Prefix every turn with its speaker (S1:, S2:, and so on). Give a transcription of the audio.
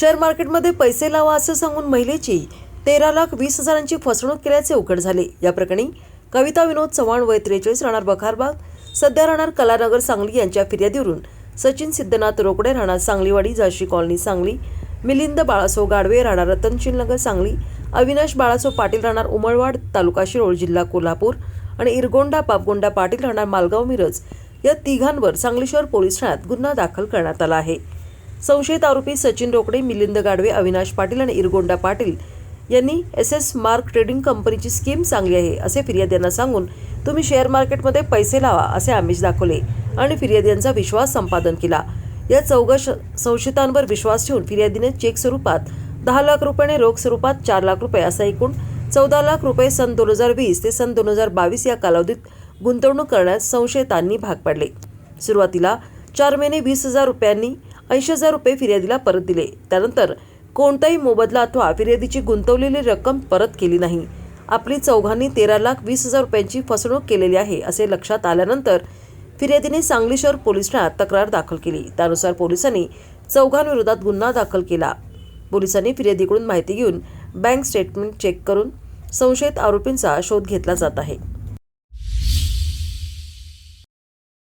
S1: Share मार्केटमध्ये पैसे लावा असं सांगून महिलेची तेरा लाख वीस हजारांची फसवणूक केल्याचे उघड झाले. या प्रकरणी कविता विनोद चव्हाण वय त्रेचाळीस राहणार बखारबाग सध्या राहणार कलानगर सांगली यांच्या फिर्यादीवरून. सचिन सिद्धनाथ रोकडे राहणार सांगलीवाडी झाशी कॉलनी सांगली मिलिंद बाळासो गाडवे राहणार रतनशीलनगर सांगली अविनाश बाळासो पाटील राहणार उमळवाड तालुका शिरोळ जिल्हा कोल्हापूर आणि इरगोंडा पापगोंडा पाटील राहणार मालगाव मिरज. या तिघांवर सांगली शहर पोलीस ठाण्यात गुन्हा दाखल करण्यात आला आहे. संशयित आरोपी सचिन रोकडे मिलिंद गाडवे अविनाश पाटील आणि इरगोंडा पाटील यांनी एस एस मार्क ट्रेडिंग कंपनीची स्कीम चांगली आहे असे फिर्याद्यांना सांगून तुम्ही शेअर मार्केटमध्ये पैसे लावा असे आमिष दाखवले आणि फिर्याद्यांचा विश्वास संपादन केला. या चौघा श- संशयितांवर विश्वास ठेवून फिर्यादीने चेक स्वरूपात दहा लाख रुपये आणि रोख स्वरूपात चार लाख रुपये असा एकूण चौदा लाख रुपये सन दोन हजार वीस ते सन दोन हजार बावीस या कालावधीत गुंतवणूक करण्यास संशयितांनी भाग पाडले. सुरुवातीला चार महिने वीस हजार रुपयांनी ऐंशी हजार रुपये फिर्यादीला परत दिले. त्यानंतर कोणताही मोबदला अथवा फिर्यादीची गुंतवलेली रक्कम परत केली नाही. आपली चौघांनी तेरा लाख वीस हजार रुपयांची फसवणूक केलेली आहे असे लक्षात आल्यानंतर फिर्यादीने सांगली शहर पोलीस ठाण्यात तक्रार दाखल केली. त्यानुसार पोलिसांनी चौघांविरोधात गुन्हा दाखल केला. पोलिसांनी फिर्यादीकडून माहिती घेऊन बँक स्टेटमेंट चेक करून संशयित आरोपींचा शोध घेतला जात आहे.